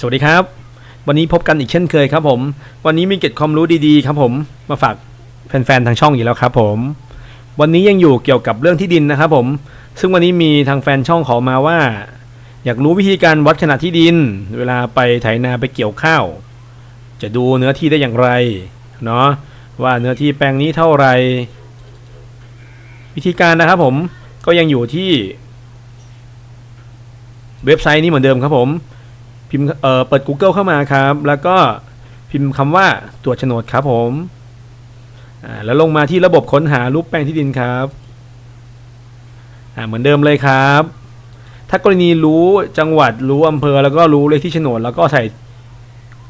สวัสดีครับ วันนี้พบกันอีกเช่นเคยครับผม วันนี้มีเก็ดความรู้ดีๆครับผมมาฝากแฟนๆทางช่องอีกแล้วครับผม วันนี้ยังอยู่เกี่ยวกับเรื่องที่ดินนะครับผม ซึ่งวันนี้มีทางแฟนช่องขอมาว่า อยากรู้วิธีการวัดขนาดที่ดิน เวลาไปไถนาไปเกี่ยวข้าว จะดูเนื้อที่ได้อย่างไรเนาะว่าเนื้อที่แปลงนี้เท่าไหร่วิธีการนะครับผมก็ยังอยู่ที่ เว็บไซต์นี้เหมือนเดิมครับผม พิมพ์เอ่อเปิด Google เข้ามาครับ แล้วก็พิมพ์คำว่าตรวจโฉนดครับผมอ่าแล้วลงมาที่ระบบค้นหารูปแปลงที่ดินครับอ่าเหมือนเดิมเลยครับ ถ้ากรณีรู้จังหวัดรู้อำเภอแล้วก็รู้เลขที่โฉนด แล้วก็ใส่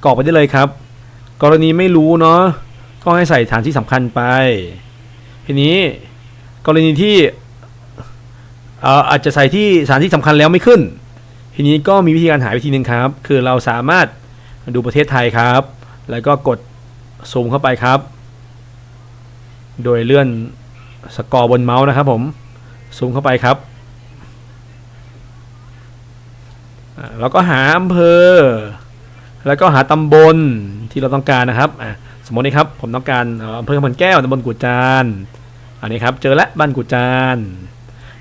กรอกไปได้เลยครับ กรณีไม่รู้เนาะก็ให้ใส่ฐานที่สำคัญไป ทีนี้กรณีที่เอ่ออาจจะใส่ที่สถานที่สำคัญแล้วไม่ขึ้น ทีนี้ก็มีวิธีการหาวิธีหนึ่งครับ คือเราสามารถดูประเทศไทยครับ แล้วก็กดซูมเข้าไปครับ โดยเลื่อนสกอร์บนเมาส์นะครับผมซูมเข้าไปครับแล้วก็หาอำเภอ แล้วก็หาตำบลที่เราต้องการนะครับสมมตินี้ครับผมต้องการอำเภอคำพนแก้วตำบลกุจานอันนี้ครับเจอแล้วบ้านกุจาน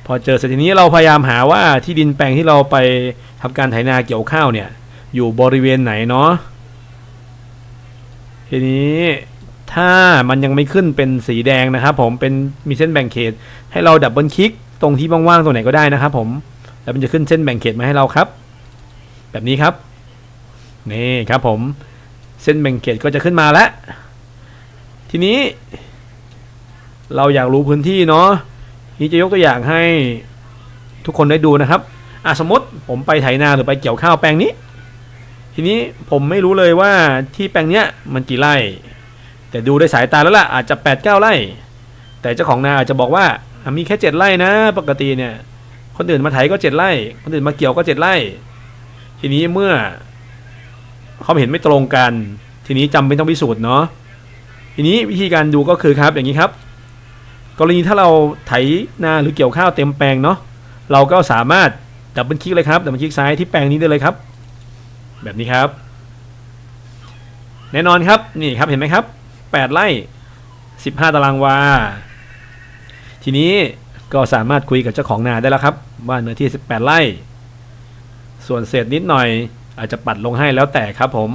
พอเจอเสร็จทีนี้เราพยายามหาว่าที่ดินแปลงที่เราไปทำการไถนาเกี่ยวข้าวเนี่ย อยู่บริเวณไหนเนาะทีนี้ถ้ามันยังไม่ขึ้นเป็นสีแดงนะครับ ผมเป็นมีเส้นแบ่งเขต ให้เราดับเบิลคลิกตรงที่ว่างๆตรงไหนก็ได้นะครับ ผมแล้วมันจะขึ้นเส้นแบ่งเขตมาให้เราครับ แบบนี้ครับนี่ครับผมเส้นแบ่งเขตก็จะขึ้นมาแล้ว ทีนี้ เราอยากรู้พื้นที่เนาะ นี่จะยกตัวอย่างให้ทุกคนได้ดูนะครับอะสมมติผมไปไถนาหรือไปเกี่ยวข้าวแปลงนี้ ทีนี้ผมไม่รู้เลยว่าที่แปลงเนี้ยมันกี่ไร่ แต่ดูด้วยสายตาแล้วล่ะอาจจะ8ปดเก้าไร่ แต่เจ้าของนาอาจจะบอกว่ามีแค่เจ็ดไร่นะปกติเนี่ย คนอื่นมาไถก็เจ็ดไร่ คนอื่นมาเกี่ยวก็เจ็ดไร่ ทีนี้เมื่อเขาเห็นไม่ตรงกัน ทีนี้จำเป็นต้องพิสูจน์เนาะทีนี้วิธีการดูก็คือครับอย่างนี้ครับ กรณีถ้าเราไถนาหรือเกี่ยวข้าวเต็มแปลงเนาะเราก็สามารถดับเบิลคลิกเลยครับดับเบิลคลิกซ้ายที่แปลงนี้ได้เลยครับ แบบนี้ครับ แน่นอนครับนี่ครับเห็นไหมครับ 8 ไร่ 15 ตารางวา ทีนี้ก็สามารถคุยกับเจ้าของนาได้แล้วครับ ว่าเนื้อที่ 18 ไร่ ส่วนเศษนิดหน่อย อาจจะปัดลงให้แล้วแต่ครับผม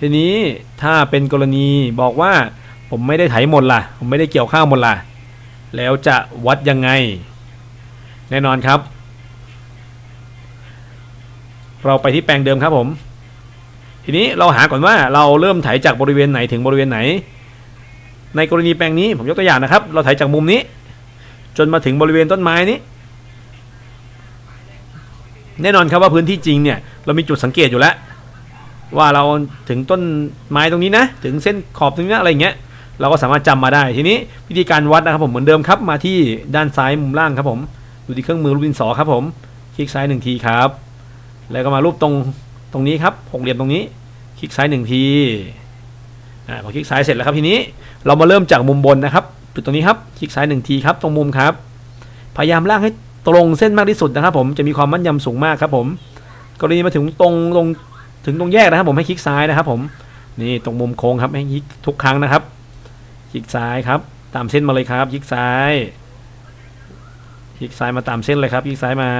ทีนี้ถ้าเป็นกรณีบอกว่า ผมไม่ได้ไถหมดล่ะ ผมไม่ได้เกี่ยวข้าวหมดล่ะ แล้วจะวัดยังไง แน่นอนครับ เราไปที่แปลงเดิมครับผม ทีนี้เราหาก่อนว่าเราเริ่มไถจากบริเวณไหนถึงบริเวณไหน ในกรณีแปลงนี้ผมยกตัวอย่างนะครับ เราไถจากมุมนี้ จนมาถึงบริเวณต้นไม้นี้ แน่นอนครับว่าพื้นที่จริงเนี่ยเรามีจุดสังเกตอยู่แล้วว่าเราถึงต้นไม้ตรงนี้นะ ถึงเส้นขอบตรงนี้นะอะไรเงี้ย เราก็สามารถจำมาได้ ทีนี้วิธีการวัดนะครับผมเหมือนเดิมครับ มาที่ด้านซ้ายมุมล่างครับผมดูที่เครื่องมือรูปดินสอครับผมคลิกซ้ายหนึ่งทีครับ แล้วก็มารูปตรงตรงนี้ครับหกเหลี่ยมตรงนี้ คลิกซ้ายหนึ่งทีอ่าพอคลิกซ้ายเสร็จแล้วครับทีนี้เรามาเริ่มจากมุมบนนะครับจุดตรงนี้ครับคลิกซ้ายหนึ่งทีครับตรงมุมครับ พยายามลากให้ตรงเส้นมากที่สุดนะครับ ผมจะมีความมั่นยำสูงมากครับ ผมกรณีมาถึงตรงตรงถึงตรงแยกนะครับ ผมให้คลิกซ้ายนะครับ ผมนี่ตรงมุมโค้งครับให้คลิกทุกครั้งนะครับ คลิกซ้ายครับ ตามเส้นมาเลยครับ คลิกซ้ายคลิกซ้ายมาตามเส้นเลยครับ คลิกซ้ายมา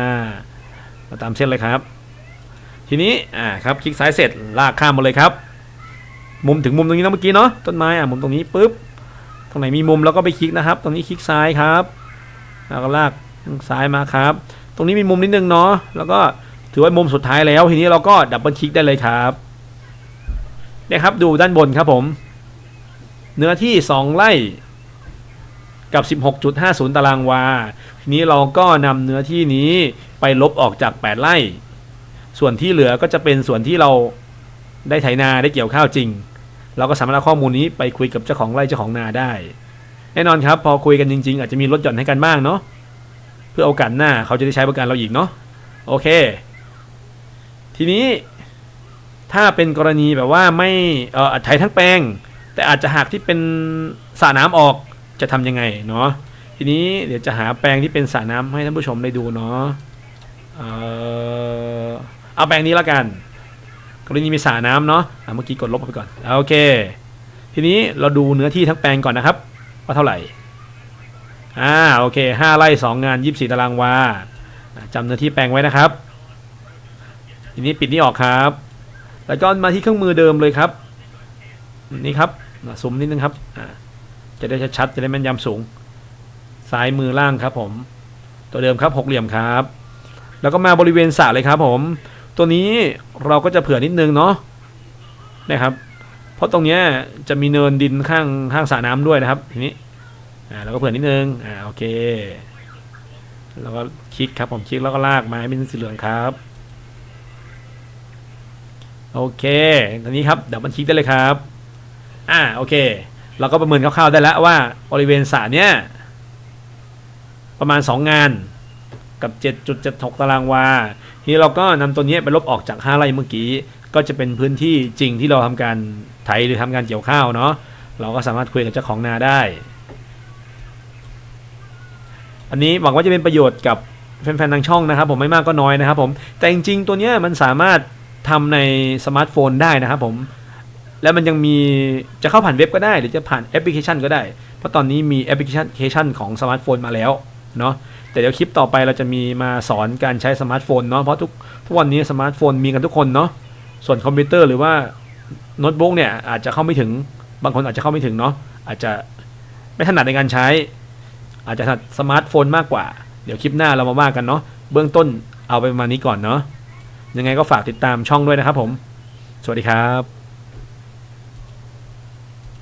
มาตามเส้นเลยครับ ทีนี้อ่าครับคลิกซ้ายเสร็จลากข้ามมาเลยครับ มุมถึงมุมตรงนี้นะเมื่อกี้เนาะต้นไม้อะมุมตรงนี้ปุ๊บตรงไหนมีมุมเราก็ไปคลิกนะครับ ตรงนี้คลิกซ้ายครับแล้วก็ลากซ้ายมาครับ ตรงนี้มีมุมนิดนึงเนาะแล้วก็ถือว่ามุมสุดท้ายแล้ว ทีนี้เราก็ดับเบิลคลิกได้เลยครับเนี่ยครับดูด้านบนครับผม เนื้อที่ 2 ไร่กับ 16.50 ตารางวาทีนี้เราก็นำเนื้อที่นี้ไปลบออกจาก 8 ไร่ ส่วนที่เหลือก็จะเป็นส่วนที่เราได้ไถนาได้เกี่ยวข้าวจริง เราก็สามารถเอาข้อมูลนี้ไปคุยกับเจ้าของไร่เจ้าของนาได้ แน่นอนครับ พอคุยกันจริง ๆ อาจจะมีลดหย่อนให้กันบ้างเนาะ เพื่อโอกาสหน้าเขาจะได้ใช้บริการเราอีกเนาะ โอเค ทีนี้ถ้าเป็นกรณีแบบว่าไม่เอ่อไถทั้งแปลง แต่อาจจะหักที่เป็นสระน้ำออกจะทำยังไงเนาะทีนี้เดี๋ยวจะหาแปลงที่เป็นสระน้ำให้ท่านผู้ชมได้ดูเนาะเออเอาแปลงนี้แล้วกันกรณีมีสระน้ำเนาะอะเมื่อกี้กดลบไปก่อนอโอเค ทีนี้เราดูเนื้อที่ทั้งแปลงก่อนนะครับ ว่าเท่าไหร่อ่าโอเคห้าไร่สองงานยี่สิบสี่ตารางวาจำเนื้อที่แปลงไว้นะครับ ทีนี้ปิดนี่ออกครับ แล้วก็มาที่เครื่องมือเดิมเลยครับ นี่ครับซูมนิดนึงครับอ่าจะได้ชัดๆจะได้แม่นยำสูง ซ้ายมือล่างครับผม ตัวเดิมครับหกเหลี่ยมครับ แล้วก็มาบริเวณสระเลยครับผม ตัวนี้เราก็จะเผื่อนิดนึงเนาะนะครับ เพราะตรงนี้จะมีเนินดินข้างข้างสระน้ำด้วยนะครับ ทีนี้อ่าเราก็เผื่อนิดนึงอ่าโอเคแล้วก็คลิกครับผมคลิกแล้วก็ลากมาให้เป็นสีเหลืองครับโอเคตอนนี้ครับเดี๋ยวมันคลิกได้เลยครับ อ่าโอเค เราก็ประเมินคร่าวๆได้แล้วว่าบริเวณสระเนี้ยประมาณ 2 งานกับ 7.76 ตารางวา ทีนี้เราก็นำตัวนี้ไปลบออกจาก 5 ไร่เมื่อกี้ ก็จะเป็นพื้นที่จริงที่เราทำการไถหรือทำการเกี่ยวข้าวเนาะ เราก็สามารถคุยกับเจ้าของนาได้ อันนี้หวังว่าจะเป็นประโยชน์กับแฟนๆทางช่องนะครับ ผมไม่มากก็น้อยนะครับผม แต่จริงๆตัวเนี้ยมันสามารถทำในสมาร์ทโฟนได้นะครับผม แล้วมันยังมีจะเข้าผ่านเว็บก็ได้ หรือจะผ่านแอปพลิเคชันก็ได้ เพราะตอนนี้มีแอปพลิเคชันของสมาร์ทโฟนมาแล้วเนาะแต่เดี๋ยวคลิปต่อไปเราจะมีมาสอนการใช้สมาร์ทโฟนเนาะเพราะทุกทุกวันนี้สมาร์ทโฟนมีกันทุกคนเนาะส่วนคอมพิวเตอร์หรือว่าโน้ตบุ๊กเนี่ยอาจจะเข้าไม่ถึงบางคนอาจจะเข้าไม่ถึงเนาะอาจจะไม่ถนัดในการใช้ อาจจะถนัดสมาร์ทโฟนมากกว่า เดี๋ยวคลิปหน้าเรามาว่ากันเนาะเบื้องต้นเอาไปประมาณนี้ก่อนเนาะยังไงก็ฝากติดตามช่องด้วยนะครับผม สวัสดีครับ